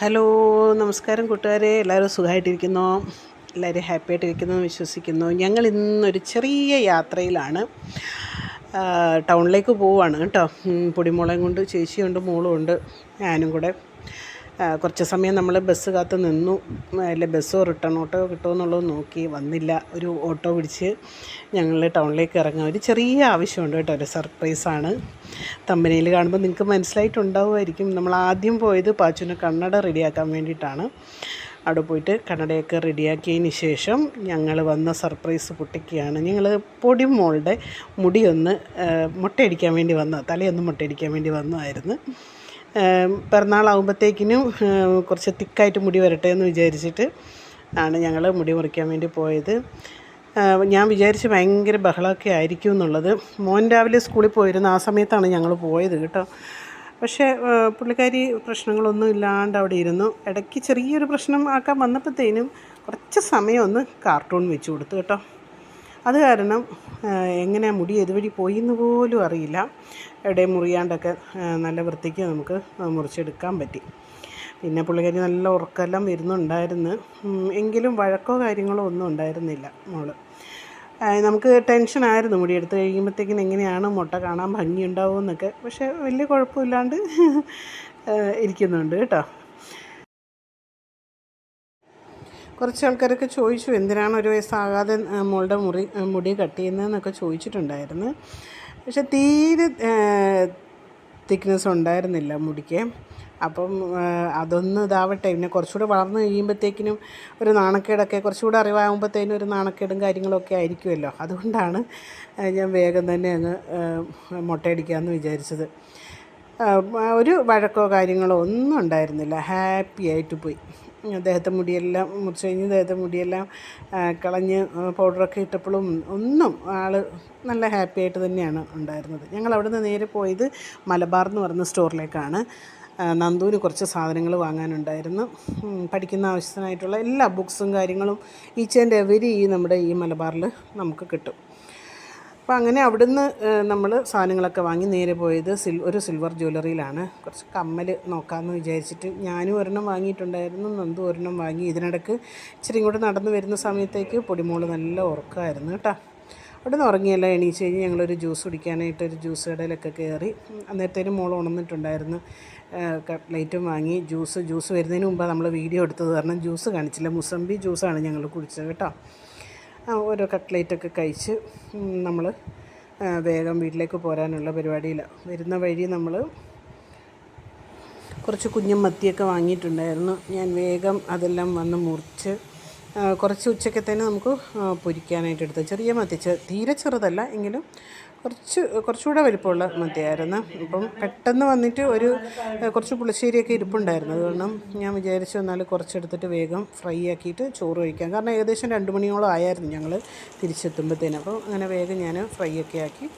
Hello നമസ്കാരം കൂട്ടുകാരെ. എല്ലാവരും സുഖമായിട്ടിരിക്കുന്നു. എല്ലാവരും ഹാപ്പി ആയിട്ടിരിക്കുന്നു എന്ന് വിശ്വസിക്കുന്നു. ഞങ്ങൾ ഇന്നൊരു ചെറിയ യാത്രയിലാണ്. ടൗണിലേക്ക് പോവുകയാണ് കേട്ടോ. പൊടിമുളയും കൊണ്ട് ചേച്ചിയുണ്ട് മോളും ഉണ്ട് ഞാനും കൂടെ. കുറച്ച് സമയം നമ്മൾ ബസ് കാത്ത് നിന്നു. അല്ല ബസ്സോ റിട്ടേൺ ഓട്ടോ കിട്ടുമോ എന്നുള്ളത് നോക്കി വന്നില്ല. ഒരു ഓട്ടോ പിടിച്ച് ഞങ്ങൾ ടൗണിലേക്ക് ഇറങ്ങുക ഒരു ചെറിയ ആവശ്യമുണ്ട് കേട്ടോ. ഒരു സർപ്രൈസാണ് തമ്പനയിൽ കാണുമ്പോൾ നിങ്ങൾക്ക് മനസ്സിലായിട്ടുണ്ടാവുമായിരിക്കും. നമ്മൾ ആദ്യം പോയത് പാച്ചുവിന് കണ്ണട റെഡിയാക്കാൻ വേണ്ടിയിട്ടാണ്. അവിടെ പോയിട്ട് കണ്ണടയൊക്കെ റെഡിയാക്കിയതിന് ശേഷം ഞങ്ങൾ വന്ന സർപ്രൈസ് പൊട്ടിക്കുകയാണ്. ഞങ്ങൾ പൊടി മോളുടെ മുടിയൊന്ന് മുട്ടയടിക്കാൻ വേണ്ടി വന്ന തലയൊന്ന് മുട്ടയടിക്കാൻ വേണ്ടി വന്നതായിരുന്നു. പിറന്നാളാകുമ്പോഴത്തേക്കിനും കുറച്ച് തിക്കായിട്ട് മുടി വരട്ടെ എന്ന് വിചാരിച്ചിട്ട് ആണ് ഞങ്ങൾ മുടി മുറിക്കാൻ വേണ്ടി പോയത്. ഞാൻ വിചാരിച്ച് ഭയങ്കര ബഹളമൊക്കെ ആയിരിക്കും എന്നുള്ളത്. മോൻ രാവിലെ സ്കൂളിൽ പോയിരുന്നു. ആ സമയത്താണ് ഞങ്ങൾ പോയത് കേട്ടോ. പക്ഷേ പുള്ളിക്കാരി പ്രശ്നങ്ങളൊന്നും ഇല്ലാണ്ട് അവിടെ ഇരുന്നു. ഇടയ്ക്ക് ചെറിയൊരു പ്രശ്നം ആക്കാൻ വന്നപ്പോഴത്തേനും കുറച്ച് സമയം ഒന്ന് കാർട്ടൂൺ വെച്ച് കൊടുത്തു കേട്ടോ. അത് കാരണം എങ്ങനെ മുടി ഏതുവഴി പോയി എന്ന് പോലും അറിയില്ല. എവിടെ മുറിയാണ്ടൊക്കെ നല്ല വൃത്തിക്ക് നമുക്ക് മുറിച്ചെടുക്കാൻ പറ്റി. പിന്നെ പുള്ളിക്കാരി നല്ല ഉറക്കമെല്ലാം വരുന്നുണ്ടായിരുന്നു. എങ്കിലും വഴക്കോ കാര്യങ്ങളോ ഒന്നും ഉണ്ടായിരുന്നില്ല മോൾ. നമുക്ക് ടെൻഷനായിരുന്നു മുടി എടുത്ത് കഴിയുമ്പോഴത്തേക്കിനും എങ്ങനെയാണ് മുട്ട കാണാൻ ഭംഗിയുണ്ടാവുമെന്നൊക്കെ. പക്ഷേ വലിയ കുഴപ്പമില്ലാണ്ട് ഇരിക്കുന്നുണ്ട് കേട്ടോ. കുറച്ച് ആൾക്കാരൊക്കെ ചോദിച്ചു എന്തിനാണ് ഒരു വയസ്സാകാതെ മോളുടെ മുറി മുടി കട്ട് ചെയ്യുന്നതെന്നൊക്കെ ചോദിച്ചിട്ടുണ്ടായിരുന്നു. പക്ഷെ തീരെ തിക്നെസ് ഉണ്ടായിരുന്നില്ല മുടിക്ക്. അപ്പം അതൊന്ന് ഇതാവട്ടെ പിന്നെ കുറച്ചുകൂടെ വളർന്നു കഴിയുമ്പോഴത്തേക്കിനും ഒരു നാണക്കേടൊക്കെ കുറച്ചുകൂടെ അറിവാകുമ്പോഴത്തേനും ഒരു നാണക്കേടും കാര്യങ്ങളൊക്കെ ആയിരിക്കുമല്ലോ. അതുകൊണ്ടാണ് ഞാൻ വേഗം തന്നെ അങ്ങ് മുട്ടയടിക്കാമെന്ന് വിചാരിച്ചത്. ഒരു വഴക്കോ കാര്യങ്ങളോ ഒന്നും ഉണ്ടായിരുന്നില്ല. ഹാപ്പി ആയിട്ട് പോയി. അദ്ദേഹത്തെ മുടിയെല്ലാം മുറിച്ച് കഴിഞ്ഞ് ദേഹത്തെ മുടിയെല്ലാം കളഞ്ഞ് പൗഡറൊക്കെ ഇട്ടപ്പോഴും ഒന്നും ആൾ നല്ല ഹാപ്പി ആയിട്ട് തന്നെയാണ് ഉണ്ടായിരുന്നത്. ഞങ്ങൾ അവിടെ നിന്ന് നേരെ പോയത് മലബാർ എന്ന് പറയുന്ന സ്റ്റോറിലേക്കാണ്. നന്ദുവിന് കുറച്ച് സാധനങ്ങൾ വാങ്ങാനുണ്ടായിരുന്നു. പഠിക്കുന്ന ആവശ്യത്തിനായിട്ടുള്ള എല്ലാ ബുക്സും കാര്യങ്ങളും ഈച്ച് ആൻഡ് എവരി ഈ നമ്മുടെ ഈ മലബാറിൽ നമുക്ക് കിട്ടും. അപ്പോൾ അങ്ങനെ അവിടുന്ന് നമ്മൾ സാധനങ്ങളൊക്കെ വാങ്ങി നേരെ പോയത് സിൽ ഒരു സിൽവർ ജ്വല്ലറിയിലാണ്. കുറച്ച് കമ്മൽ നോക്കാമെന്ന് വിചാരിച്ചിട്ട് ഞാനും ഒരെണ്ണം വാങ്ങിയിട്ടുണ്ടായിരുന്നു നന്ദു ഒരെണ്ണം വാങ്ങി. ഇതിനിടയ്ക്ക് ഇച്ചിരി ഇങ്ങോട്ട് നടന്നു വരുന്ന സമയത്തേക്ക് പൊടിമോൾ നല്ല ഉറക്കമായിരുന്നു കേട്ടോ. അവിടെ നിന്ന് ഉറങ്ങിയല്ല എണീച്ച് കഴിഞ്ഞ് ഞങ്ങളൊരു ജ്യൂസ് കുടിക്കാനായിട്ട് ഒരു ജ്യൂസ് കടയിലൊക്കെ കയറി. അന്നേരത്തേനും മോൾ ഉണർന്നിട്ടുണ്ടായിരുന്നു. കട്ട്ലൈറ്റും വാങ്ങി. ജ്യൂസ് ജ്യൂസ് വരുന്നതിന് മുമ്പ് നമ്മൾ വീഡിയോ എടുത്തത് കാരണം ജ്യൂസ് കാണിച്ചില്ല. മുസമ്പി ജ്യൂസാണ് ഞങ്ങൾ കുടിച്ചത് കേട്ടോ. ഓരോ കട്ട്ലേറ്റൊക്കെ കഴിച്ച് നമ്മൾ വേഗം വീട്ടിലേക്ക് പോരാനുള്ള പരിപാടിയിലാണ് വരുന്ന വഴി നമ്മൾ കുറച്ച് കുഞ്ഞും മത്തിയൊക്കെ വാങ്ങിയിട്ടുണ്ടായിരുന്നു. ഞാൻ വേഗം അതെല്ലാം വന്ന് മുറിച്ച് കുറച്ച് ഉച്ചക്കത്തേന് നമുക്ക് പൊരിക്കാനായിട്ട് എടുത്തു ചെറിയ മത്തി തീരെ ചെറുതല്ല എങ്കിലും കുറച്ച് കുറച്ചുകൂടെ വലിപ്പമുള്ള മത്തിയായിരുന്നു. അപ്പം പെട്ടെന്ന് വന്നിട്ട് ഒരു കുറച്ച് പുളിശ്ശേരിയൊക്കെ ഇരിപ്പുണ്ടായിരുന്നു. അത് കാരണം ഞാൻ വിചാരിച്ചു എന്നാൽ കുറച്ചെടുത്തിട്ട് വേഗം ഫ്രൈ ആക്കിയിട്ട് ചോറ് കഴിക്കാം. കാരണം ഏകദേശം രണ്ട് മണിയോളം ആയായിരുന്നു ഞങ്ങൾ തിരിച്ചെത്തുമ്പോഴത്തേന് അപ്പോൾ അങ്ങനെ വേഗം ഞാൻ ഫ്രൈ ഒക്കെ ആക്കി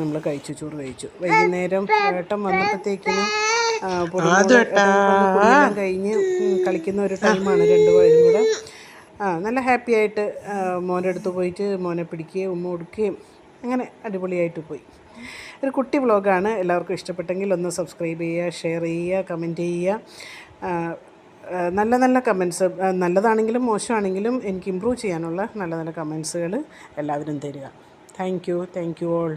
നമ്മൾ കഴിച്ചു ചോറ് കഴിച്ചു. വൈകുന്നേരം ഏട്ടൻ വന്നപ്പോഴത്തേക്കിനും കഴിഞ്ഞ് കളിക്കുന്ന ഒരു ടൈമാണ് രണ്ടുപേരും കൂടെ ആ നല്ല ഹാപ്പി ആയിട്ട് മോന്റെ അടുത്ത് പോയിട്ട് മോനെ പിടിക്കുകയും ഉമ്മ കൊടുക്കുകയും അങ്ങനെ അടിപൊളിയായിട്ട് പോയി. ഒരു കുട്ടി വ്ളോഗാണ് എല്ലാവർക്കും ഇഷ്ടപ്പെട്ടെങ്കിൽ ഒന്ന് സബ്സ്ക്രൈബ് ചെയ്യുക ഷെയർ ചെയ്യുക കമന്റ് ചെയ്യുക. നല്ല നല്ല കമൻസ് നല്ലതാണെങ്കിലും മോശമാണെങ്കിലും എനിക്ക് ഇമ്പ്രൂവ് ചെയ്യാനുള്ള നല്ല നല്ല കമൻസുകൾ എല്ലാവരും തരിക. Thank you thank you all